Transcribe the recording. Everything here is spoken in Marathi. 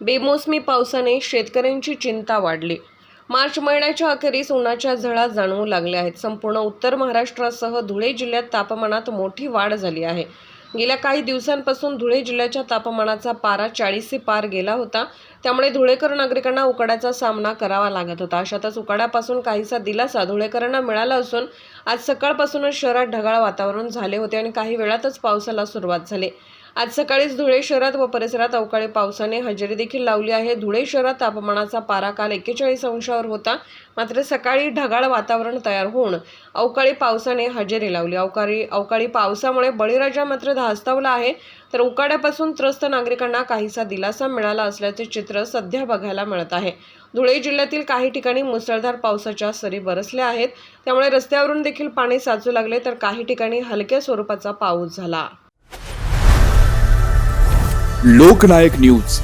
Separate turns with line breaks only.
बेमोसमी पावसाने शेतकऱ्यांची चिंता वाढली. मार्च महिन्याच्या अखेरीस उन्हाच्या झळा जाणवू लागल्या आहेत. संपूर्ण उत्तर महाराष्ट्रासह धुळे जिल्ह्यात तापमानात मोठी वाढ झाली आहे. गेल्या काही दिवसांपासून धुळे जिल्ह्याच्या तापमानाचा पारा चाळीसचे पार गेला होता. त्यामुळे धुळेकर नागरिकांना उकाड्याचा सामना करावा लागत होता. अशातच उकाड्यापासून काहीसा दिलासा धुळेकरांना मिळाला असून आज सकाळपासूनच शहरात ढगाळ वातावरण झाले होते आणि काही वेळातच पावसाला सुरुवात झाली. आज सकाळीच धुळे शहरात व परिसरात अवकाळी पावसाने हजेरी देखील लावली आहे. धुळे शहरात तापमानाचा पारा काल एक्केचाळीस अंशावर होता. मात्र सकाळी ढगाळ वातावरण तयार होऊन अवकाळी पावसाने हजेरी लावली. अवकाळी अवकाळी पावसामुळे बळीराजा मात्र धास्तावला आहे. तर उकाड्यापासून त्रस्त नागरिकांना काहीसा दिलासा मिळाला असल्याचे चित्र सध्या बघायला मिळत आहे. धुळे जिल्ह्यातील काही ठिकाणी मुसळधार पावसाच्या सरी बरसल्या आहेत. त्यामुळे रस्त्यावरून देखील पाणी साचू लागले तर काही ठिकाणी हलक्या स्वरूपाचा पाऊस झाला.
लोकनायक न्यूज.